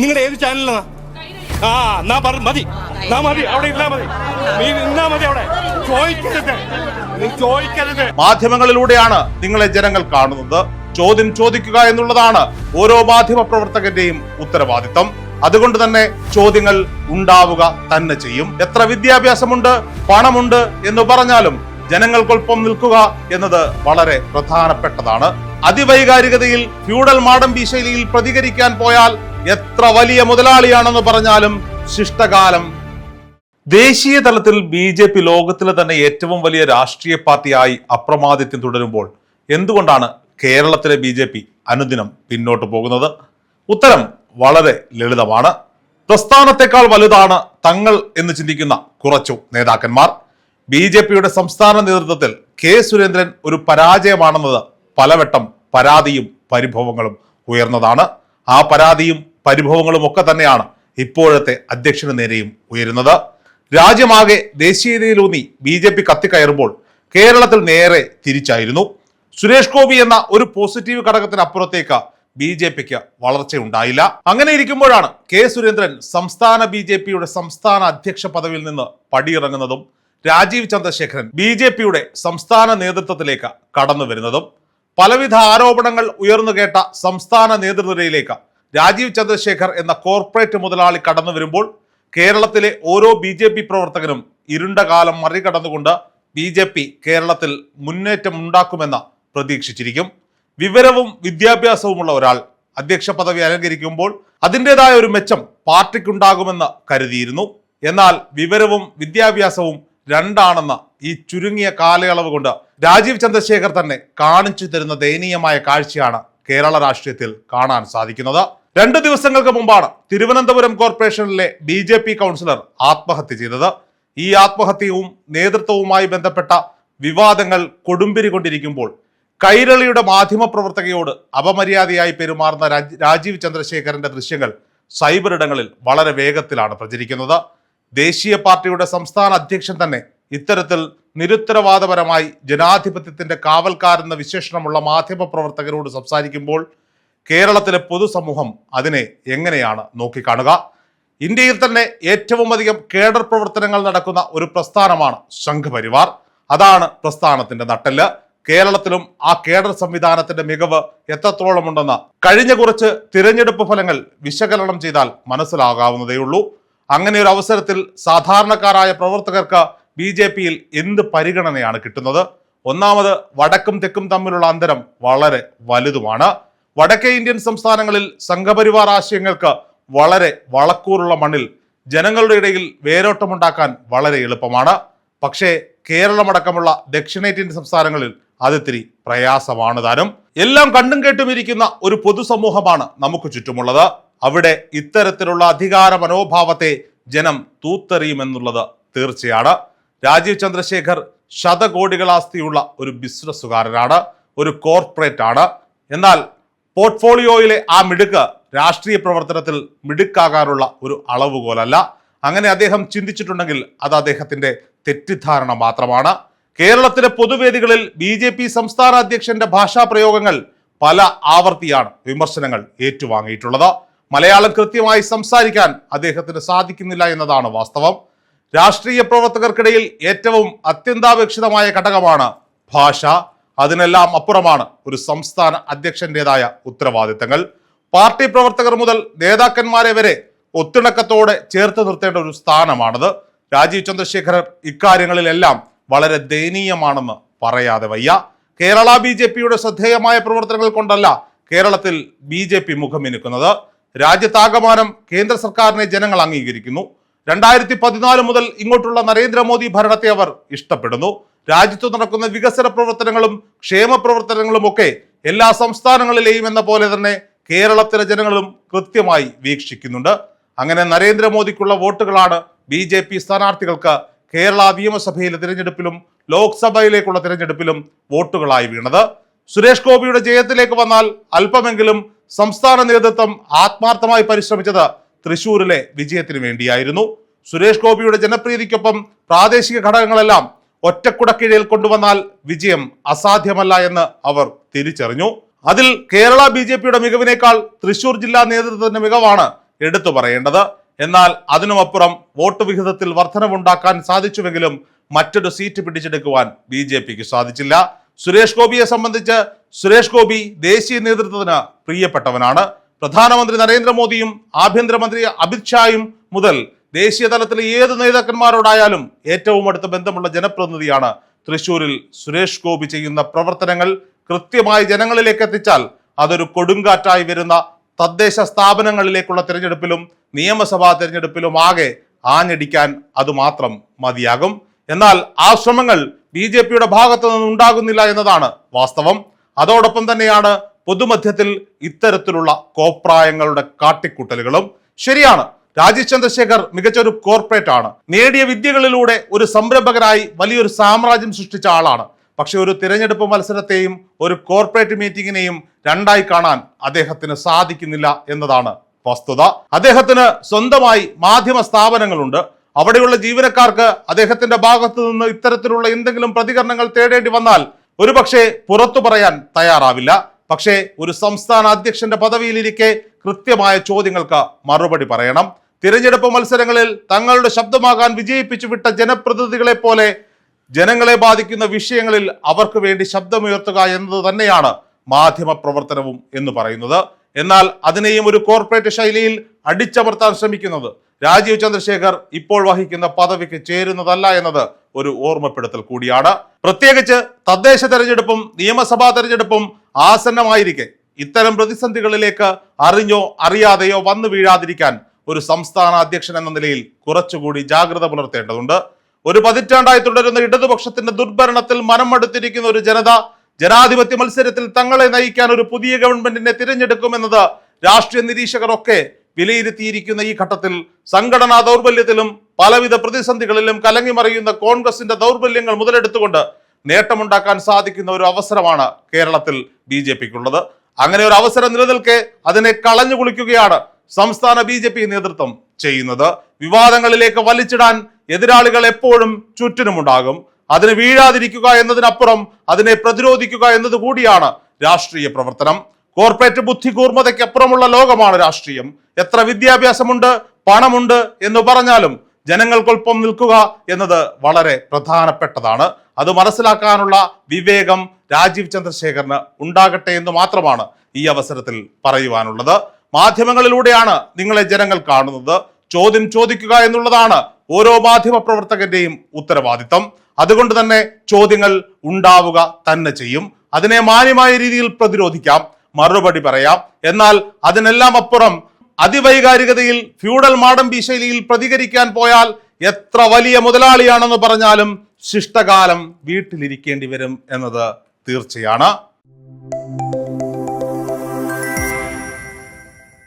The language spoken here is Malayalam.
നിങ്ങളുടെ ഏത് ചാനലാണ് ആ എന്നാ പറ മതി. എന്നാ മതി അവിടെ ഇരുന്നാ മതി. നീ മതി അവിടെ. ചോദിക്കരുത്. നീ ചോദിക്കരുത്. മാധ്യമങ്ങളിലൂടെയാണ് നിങ്ങളെ ജനങ്ങൾ കാണുന്നത്. ചോദ്യം ചോദിക്കുക എന്നുള്ളതാണ് ഓരോ മാധ്യമ പ്രവർത്തകന്റെയും ഉത്തരവാദിത്തം. അതുകൊണ്ട് തന്നെ ചോദ്യങ്ങൾ ഉണ്ടാവുക തന്നെ ചെയ്യും. എത്ര വിദ്യാഭ്യാസമുണ്ട് പണമുണ്ട് എന്ന് പറഞ്ഞാലും ജനങ്ങൾക്കൊപ്പം നിൽക്കുക എന്നത് വളരെ പ്രധാനപ്പെട്ടതാണ്. അതിവൈകാരികതയിൽ ഫ്യൂഡൽ മാടമ്പി ശൈലിയിൽ പ്രതികരിക്കാൻ പോയാൽ എത്ര വലിയ മുതലാളിയാണെന്ന് പറഞ്ഞാലും ശിഷ്ടകാലം. ദേശീയ തലത്തിൽ ബി ജെ പി ലോകത്തിലെ തന്നെ ഏറ്റവും വലിയ രാഷ്ട്രീയ പാർട്ടിയായി അപ്രമാദിത്യം തുടരുമ്പോൾ എന്തുകൊണ്ടാണ് കേരളത്തിലെ ബി ജെ പി അനുദിനം പിന്നോട്ട് പോകുന്നത്? ഉത്തരം വളരെ ലളിതമാണ്. പ്രസ്ഥാനത്തെക്കാൾ വലുതാണ് തങ്ങൾ എന്ന് ചിന്തിക്കുന്ന കുറച്ചു നേതാക്കന്മാർ. ബി ജെ പിയുടെ സംസ്ഥാന നേതൃത്വത്തിൽ കെ സുരേന്ദ്രൻ ഒരു പരാജയമാണെന്നത് പലവട്ടം പരാതിയും പരിഭവങ്ങളും ഉയർന്നതാണ്. ആ പരാതിയും പരിഭവങ്ങളും ഒക്കെ തന്നെയാണ് ഇപ്പോഴത്തെ അധ്യക്ഷന് നേരെയും ഉയരുന്നത്. രാജ്യമാകെ ദേശീയതയിലൂന്നി ബി ജെ പി കത്തിക്കയറുമ്പോൾ കേരളത്തിൽ നേരെ തിരിച്ചായിരുന്നു. സുരേഷ് ഗോപി എന്ന ഒരു പോസിറ്റീവ് ഘടകത്തിനപ്പുറത്തേക്ക് ബി ജെ പിക്ക് വളർച്ചയുണ്ടായില്ല അങ്ങനെ ഇരിക്കുമ്പോഴാണ് കെ സുരേന്ദ്രൻ സംസ്ഥാന ബി ജെ പിയുടെ സംസ്ഥാന അധ്യക്ഷ പദവിയിൽ നിന്ന് പടിയിറങ്ങുന്നതും രാജീവ് ചന്ദ്രശേഖരൻ ബി ജെ പിയുടെ സംസ്ഥാന നേതൃത്വത്തിലേക്ക് കടന്നു വരുന്നതും പലവിധ ആരോപണങ്ങൾ ഉയർന്നു കേട്ട സംസ്ഥാന നേതൃനിരയിലേക്ക് രാജീവ് ചന്ദ്രശേഖർ എന്ന കോർപ്പറേറ്റ് മുതലാളി കടന്നു വരുമ്പോൾ കേരളത്തിലെ ഓരോ ബി ജെ പി പ്രവർത്തകനും ഇരുണ്ട കാലം മറികടന്നുകൊണ്ട് ബി ജെ പി കേരളത്തിൽ മുന്നേറ്റം ഉണ്ടാക്കുമെന്ന് പ്രതീക്ഷിച്ചിരിക്കും. വിവരവും വിദ്യാഭ്യാസവുമുള്ള ഒരാൾ അധ്യക്ഷ പദവി അലങ്കരിക്കുമ്പോൾ അതിന്റെതായ ഒരു മെച്ചം പാർട്ടിക്കുണ്ടാകുമെന്ന് കരുതിയിരുന്നു. എന്നാൽ വിവരവും വിദ്യാഭ്യാസവും രണ്ടാണെന്ന് ഈ ചുരുങ്ങിയ കാലയളവ് കൊണ്ട് രാജീവ് ചന്ദ്രശേഖർ തന്നെ കാണിച്ചു തരുന്ന ദയനീയമായ കാഴ്ചയാണ് കേരള രാഷ്ട്രീയത്തിൽ കാണാൻ സാധിക്കുന്നത്. രണ്ട് ദിവസങ്ങൾക്ക് മുമ്പാണ് തിരുവനന്തപുരം കോർപ്പറേഷനിലെ ബി ജെ പി കൗൺസിലർ ആത്മഹത്യ ചെയ്തത്. ഈ ആത്മഹത്യയും നേതൃത്വവുമായി ബന്ധപ്പെട്ട വിവാദങ്ങൾ കൊടുമ്പിരി കൊണ്ടിരിക്കുമ്പോൾ കൈരളിയുടെ മാധ്യമ പ്രവർത്തകയോട് അപമര്യാദയായി പെരുമാറുന്ന രാജ്- രാജീവ് ചന്ദ്രശേഖരന്റെ ദൃശ്യങ്ങൾ സൈബർ ഇടങ്ങളിൽ വളരെ വേഗത്തിലാണ് പ്രചരിക്കുന്നത്. ദേശീയ പാർട്ടിയുടെ സംസ്ഥാന അധ്യക്ഷൻ തന്നെ ഇത്തരത്തിൽ നിരുത്തരവാദപരമായി ജനാധിപത്യത്തിന്റെ കാവൽക്കാരെന്ന വിശേഷണമുള്ള മാധ്യമ പ്രവർത്തകരോട് സംസാരിക്കുമ്പോൾ കേരളത്തിലെ പൊതുസമൂഹം അതിനെ എങ്ങനെയാണ് നോക്കിക്കാണുക? ഇന്ത്യയിൽ തന്നെ ഏറ്റവും അധികം കേഡർ പ്രവർത്തനങ്ങൾ നടക്കുന്ന ഒരു പ്രസ്ഥാനമാണ് സംഘപരിവാർ. അതാണ് പ്രസ്ഥാനത്തിന്റെ നട്ടെല്ല്. കേരളത്തിലും ആ കേഡർ സംവിധാനത്തിന്റെ മികവ് എത്രത്തോളമുണ്ടെന്ന് കഴിഞ്ഞ കുറച്ച് തിരഞ്ഞെടുപ്പ് ഫലങ്ങൾ വിശകലനം ചെയ്താൽ മനസ്സിലാകാവുന്നതേയുള്ളൂ അങ്ങനെ ഒരു അവസരത്തിൽ സാധാരണക്കാരായ പ്രവർത്തകർക്ക് ബി ജെ പിയിൽ എന്ത് പരിഗണനയാണ് കിട്ടുന്നത്? ഒന്നാമത് വടക്കും തെക്കും തമ്മിലുള്ള അന്തരം വളരെ വലുതുമാണ്. വടക്കേ ഇന്ത്യൻ സംസ്ഥാനങ്ങളിൽ സംഘപരിവാർ ആശയങ്ങൾക്ക് വളരെ വളക്കൂറുള്ള മണ്ണിൽ ജനങ്ങളുടെ ഇടയിൽ വേരോട്ടമുണ്ടാക്കാൻ വളരെ എളുപ്പമാണ്. പക്ഷേ കേരളമടക്കമുള്ള ദക്ഷിണേന്ത്യൻ സംസ്ഥാനങ്ങളിൽ അതിത്തിരി പ്രയാസമാണ് താനും. എല്ലാം കണ്ടും കേട്ടും ഇരിക്കുന്ന ഒരു പൊതുസമൂഹമാണ് നമുക്ക് ചുറ്റുമുള്ളത്. അവിടെ ഇത്തരത്തിലുള്ള അധികാര മനോഭാവത്തെ ജനം തൂത്തെറിയുമെന്നുള്ളത് തീർച്ചയാണ്. രാജീവ് ചന്ദ്രശേഖർ ശതകോടികൾ ആസ്തിയുള്ള ഒരു ബിസിനസ്സുകാരനാണ് ഒരു കോർപ്പറേറ്റ് ആണ് എന്നാൽ പോർട്ട്ഫോളിയോയിലെ ആ മിടുക്ക് രാഷ്ട്രീയ പ്രവർത്തനത്തിൽ മിടുക്കാകാനുള്ള ഒരു അളവുകോലല്ല. അങ്ങനെ അദ്ദേഹം ചിന്തിച്ചിട്ടുണ്ടെങ്കിൽ അത് അദ്ദേഹത്തിന്റെ തെറ്റിദ്ധാരണ മാത്രമാണ്. കേരളത്തിലെ പൊതുവേദികളിൽ ബി ജെ പി സംസ്ഥാന അധ്യക്ഷന്റെ ഭാഷാ പ്രയോഗങ്ങൾ പല ആവർത്തിയാണ് വിമർശനങ്ങൾ ഏറ്റുവാങ്ങിയിട്ടുള്ളത്. മലയാളം കൃത്യമായി സംസാരിക്കാൻ അദ്ദേഹത്തിന് സാധിക്കുന്നില്ല എന്നതാണ് വാസ്തവം. രാഷ്ട്രീയ പ്രവർത്തകർക്കിടയിൽ ഏറ്റവും അത്യന്താപേക്ഷിതമായ ഘടകമാണ് ഭാഷ. അതിനെല്ലാം അപ്പുറമാണ് ഒരു സംസ്ഥാന അധ്യക്ഷന്റേതായ ഉത്തരവാദിത്തങ്ങൾ. പാർട്ടി പ്രവർത്തകർ മുതൽ നേതാക്കന്മാരെ വരെ ഒത്തിണക്കത്തോടെ ചേർത്ത് നിർത്തേണ്ട ഒരു സ്ഥാനമാണത്. രാജീവ് ചന്ദ്രശേഖർ ഇക്കാര്യങ്ങളിലെല്ലാം വളരെ ദയനീയമാണെന്ന് പറയാതെ വയ്യ. കേരള ബി ജെ പിയുടെ ശ്രദ്ധേയമായ പ്രവർത്തനങ്ങൾ കൊണ്ടല്ല കേരളത്തിൽ ബി ജെ പി മുഖമിനുക്കുന്നത് രാജ്യത്താകമാനം കേന്ദ്ര സർക്കാരിനെ ജനങ്ങൾ അംഗീകരിക്കുന്നു. രണ്ടായിരത്തി പതിനാല് മുതൽ ഇങ്ങോട്ടുള്ള നരേന്ദ്രമോദി ഭരണത്തെ അവർ ഇഷ്ടപ്പെടുന്നു. രാജ്യത്ത് നടക്കുന്ന വികസന പ്രവർത്തനങ്ങളും ക്ഷേമ പ്രവർത്തനങ്ങളും ഒക്കെ എല്ലാ സംസ്ഥാനങ്ങളിലെയും എന്ന പോലെ തന്നെ കേരളത്തിലെ ജനങ്ങളും കൃത്യമായി വീക്ഷിക്കുന്നുണ്ട്. അങ്ങനെ നരേന്ദ്രമോദിക്കുള്ള വോട്ടുകളാണ് ബി ജെ പി സ്ഥാനാർത്ഥികൾക്ക് കേരള നിയമസഭയിലെ തിരഞ്ഞെടുപ്പിലും ലോക്സഭയിലേക്കുള്ള തിരഞ്ഞെടുപ്പിലും വോട്ടുകളായി വീണത്. സുരേഷ് ഗോപിയുടെ ജയത്തിലേക്ക് വന്നാൽ അല്പമെങ്കിലും സംസ്ഥാന നേതൃത്വം ആത്മാർത്ഥമായി പരിശ്രമിച്ചത് തൃശൂരിലെ വിജയത്തിന് വേണ്ടിയായിരുന്നു. സുരേഷ് ഗോപിയുടെ ജനപ്രീതിക്കൊപ്പം പ്രാദേശിക ഘടകങ്ങളെല്ലാം ഒറ്റക്കുടക്കീഴിൽ കൊണ്ടുവന്നാൽ വിജയം അസാധ്യമല്ല എന്ന് അവർ തിരിച്ചറിഞ്ഞു. അതിൽ കേരള ബി ജെ പിയുടെ മികവിനേക്കാൾ തൃശൂർ ജില്ലാ നേതൃത്വത്തിന്റെ മികവാണ് എടുത്തു പറയേണ്ടത്. എന്നാൽ അതിനുമപ്പുറം വോട്ട് വിഹിതത്തിൽ വർധനവുണ്ടാക്കാൻ സാധിച്ചുവെങ്കിലും മറ്റൊരു സീറ്റ് പിടിച്ചെടുക്കുവാൻ ബി ജെ പിക്ക് സാധിച്ചില്ല. സുരേഷ് ഗോപിയെ സംബന്ധിച്ച് സുരേഷ് ഗോപി ദേശീയ നേതൃത്വത്തിന് പ്രിയപ്പെട്ടവനാണ്. പ്രധാനമന്ത്രി നരേന്ദ്രമോദിയും ആഭ്യന്തരമന്ത്രി അമിത്ഷായും മുതൽ ദേശീയ തലത്തിൽ ഏത് നേതാക്കന്മാരോടായാലും ഏറ്റവും അടുത്ത ബന്ധമുള്ള ജനപ്രതിനിധിയാണ് തൃശൂരിൽ സുരേഷ് ഗോപി ചെയ്യുന്ന പ്രവർത്തനങ്ങൾ കൃത്യമായി ജനങ്ങളിലേക്ക് എത്തിച്ചാൽ അതൊരു കൊടുങ്കാറ്റായി വരുന്ന തദ്ദേശ സ്ഥാപനങ്ങളിലേക്കുള്ള തിരഞ്ഞെടുപ്പിലും നിയമസഭാ തിരഞ്ഞെടുപ്പിലും ആകെ ആഞ്ഞടിക്കാൻ അതുമാത്രം മതിയാകും. എന്നാൽ ആ ശ്രമങ്ങൾ ബി ജെ പിയുടെ ഭാഗത്തു നിന്ന് ഉണ്ടാകുന്നില്ല എന്നതാണ് വാസ്തവം. അതോടൊപ്പം തന്നെയാണ് പൊതുമധ്യത്തിൽ ഇത്തരത്തിലുള്ള കോപ്രായങ്ങളുടെ കാട്ടിക്കൂട്ടലുകളും. ശരിയാണ് രാജീവ് ചന്ദ്രശേഖർ മികച്ച ഒരു കോർപ്പറേറ്റ് ആണ്. നേടിയ വിദ്യകളിലൂടെ ഒരു സംരംഭകനായി വലിയൊരു സാമ്രാജ്യം സൃഷ്ടിച്ച ആളാണ്. പക്ഷെ ഒരു തിരഞ്ഞെടുപ്പ് മത്സരത്തെയും ഒരു കോർപ്പറേറ്റ് മീറ്റിങ്ങിനെയും രണ്ടായി കാണാൻ അദ്ദേഹത്തിന് സാധിക്കുന്നില്ല എന്നതാണ് വസ്തുത. അദ്ദേഹത്തിന് സ്വന്തമായി മാധ്യമ സ്ഥാപനങ്ങളുണ്ട്. അവിടെയുള്ള ജീവനക്കാർക്ക് അദ്ദേഹത്തിന്റെ ഭാഗത്തു നിന്ന് ഇത്തരത്തിലുള്ള എന്തെങ്കിലും പ്രതികരണങ്ങൾ തേടേണ്ടി വന്നാൽ ഒരുപക്ഷെ പുറത്തു പറയാൻ തയ്യാറാവില്ല. പക്ഷേ ഒരു സംസ്ഥാന അധ്യക്ഷന്റെ പദവിയിലിരിക്കെ കൃത്യമായ ചോദ്യങ്ങൾക്ക് മറുപടി പറയണം. തിരഞ്ഞെടുപ്പ് മത്സരങ്ങളിൽ തങ്ങളുടെ ശബ്ദമാകാൻ വിജയിപ്പിച്ചു വിട്ട ജനപ്രതിനിധികളെ പോലെ ജനങ്ങളെ ബാധിക്കുന്ന വിഷയങ്ങളിൽ അവർക്ക് വേണ്ടി ശബ്ദമുയർത്തുക എന്നത് തന്നെയാണ് മാധ്യമ പ്രവർത്തനവും എന്ന് പറയുന്നത്. എന്നാൽ അതിനെയും ഒരു കോർപ്പറേറ്റ് ശൈലിയിൽ അടിച്ചമർത്താൻ ശ്രമിക്കുന്നത് രാജീവ് ചന്ദ്രശേഖർ ഇപ്പോൾ വഹിക്കുന്ന പദവിക്ക് ചേരുന്നതല്ല എന്നത് ഒരു ഓർമ്മപ്പെടുത്തൽ കൂടിയാണ്. പ്രത്യേകിച്ച് തദ്ദേശ തെരഞ്ഞെടുപ്പും നിയമസഭാ തെരഞ്ഞെടുപ്പും ആസന്നമായിരിക്കെ ഇത്തരം പ്രതിസന്ധികളിലേക്ക് അറിഞ്ഞോ അറിയാതെയോ വന്നു വീഴാതിരിക്കാൻ ഒരു സംസ്ഥാന അധ്യക്ഷൻ എന്ന നിലയിൽ കുറച്ചുകൂടി ജാഗ്രത പുലർത്തേണ്ടതുണ്ട്. ഒരു പതിറ്റാണ്ടായി തുടരുന്ന ഇടതുപക്ഷത്തിന്റെ ദുർഭരണത്തിൽ മനമടുത്തിരിക്കുന്ന ഒരു ജനത ജനാധിപത്യ മത്സരത്തിൽ തങ്ങളെ നയിക്കാൻ ഒരു പുതിയ ഗവൺമെന്റിനെ തിരഞ്ഞെടുക്കുമെന്നത് രാഷ്ട്രീയ നിരീക്ഷകരൊക്കെ വിലയിരുത്തിയിരിക്കുന്ന ഈ ഘട്ടത്തിൽ സംഘടനാ ദൗർബല്യത്തിലും പലവിധ പ്രതിസന്ധികളിലും കലങ്ങിമറിയുന്ന കോൺഗ്രസിന്റെ ദൗർബല്യങ്ങൾ മുതലെടുത്തുകൊണ്ട് നേട്ടമുണ്ടാക്കാൻ സാധിക്കുന്ന ഒരു അവസരമാണ് കേരളത്തിൽ ബി ജെ പിക്കുള്ളത്. അങ്ങനെ ഒരു അവസരം നിലനിൽക്കെ അതിനെ കളഞ്ഞു കുളിക്കുകയാണ് സംസ്ഥാന ബി ജെ പി നേതൃത്വം ചെയ്യുന്നത്. വിവാദങ്ങളിലേക്ക് വലിച്ചിടാൻ എതിരാളികൾ എപ്പോഴും ചുറ്റിനുമുണ്ടാകും. അതിന് വീഴാതിരിക്കുക എന്നതിനപ്പുറം അതിനെ പ്രതിരോധിക്കുക എന്നതുകൂടിയാണ് രാഷ്ട്രീയ പ്രവർത്തനം. കോർപ്പറേറ്റ് ബുദ്ധി കൂർമ്മതയ്ക്കപ്പുറമുള്ള ലോകമാണ് രാഷ്ട്രീയം. എത്ര വിദ്യാഭ്യാസമുണ്ട് പണമുണ്ട് എന്ന് പറഞ്ഞാലും ജനങ്ങൾക്കൊപ്പം നിൽക്കുക എന്നത് വളരെ പ്രധാനപ്പെട്ടതാണ്. അത് മനസ്സിലാക്കാനുള്ള വിവേകം രാജീവ് ചന്ദ്രശേഖറിന് ഉണ്ടാകട്ടെ എന്ന് മാത്രമാണ് ഈ അവസരത്തിൽ പറയുവാനുള്ളത്. മാധ്യമങ്ങളിലൂടെയാണ് നിങ്ങളെ ജനങ്ങൾ കാണുന്നത്. ചോദ്യം ചോദിക്കുക എന്നുള്ളതാണ് ഓരോ മാധ്യമ പ്രവർത്തകന്റെയും ഉത്തരവാദിത്തം. അതുകൊണ്ട് തന്നെ ചോദ്യങ്ങൾ ഉണ്ടാവുക തന്നെ ചെയ്യും. അതിനെ മാന്യമായ രീതിയിൽ പ്രതിരോധിക്കാം. മറുപടി പറയാം. എന്നാൽ അതിനെല്ലാം അപ്പുറം അതിവൈകാരികതയിൽ ഫ്യൂഡൽ മാടമ്പി ശൈലിയിൽ പ്രതികരിക്കാൻ പോയാൽ എത്ര വലിയ മുതലാളിയാണെന്ന് പറഞ്ഞാലും ശിഷ്ടകാലം വീട്ടിലിരിക്കേണ്ടി വരും എന്നത് തീർച്ചയാണ്.